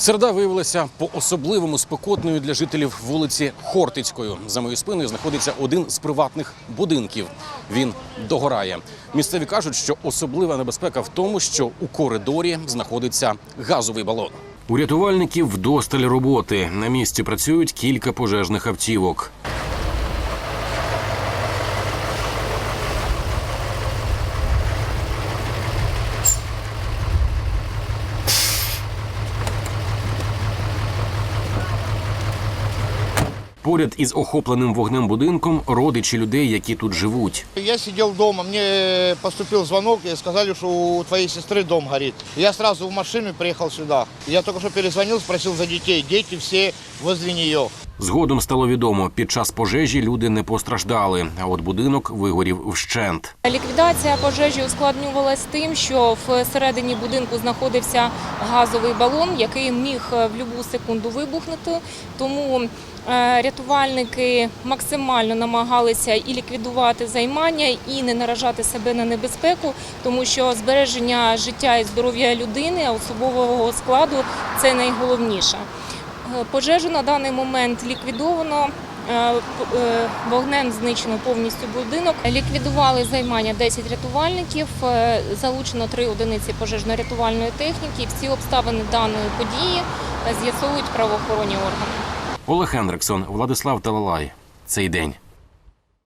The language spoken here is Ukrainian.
Середа виявилася по-особливому спекотною для жителів вулиці Хортицькою. За моєю спиною знаходиться один з приватних будинків. Він догорає. Місцеві кажуть, що особлива небезпека в тому, що у коридорі знаходиться газовий балон. У рятувальників вдосталь роботи. На місці працюють кілька пожежних автівок. Поряд із охопленим вогнем будинком родичі людей, які тут живуть. Я сидел дома, мне поступил звонок и сказали, что у твоей сестры дом горит. Я сразу в машину приехал сюда. Я только что перезвонил, спросил за детей. Дети все возле нее. Згодом стало відомо, під час пожежі люди не постраждали, а от будинок вигорів вщент. Ліквідація пожежі ускладнювалась тим, що всередині будинку знаходився газовий балон, який міг в будь-яку секунду вибухнути. Тому е, рятувальники максимально намагалися і ліквідувати займання, і не наражати себе на небезпеку, тому що збереження життя і здоров'я людини, особового складу це найголовніше. Е, Пожежу на даний момент ліквідовано. Е, е, Вогнем знищено повністю будинок. Ліквідували займання 10 рятувальників, залучено 3 одиниці пожежно-рятувальної техніки. Всі обставини даної події з'ясовують правоохоронні органи. Олег Хендриксон, Владислав Талалай. Цей день.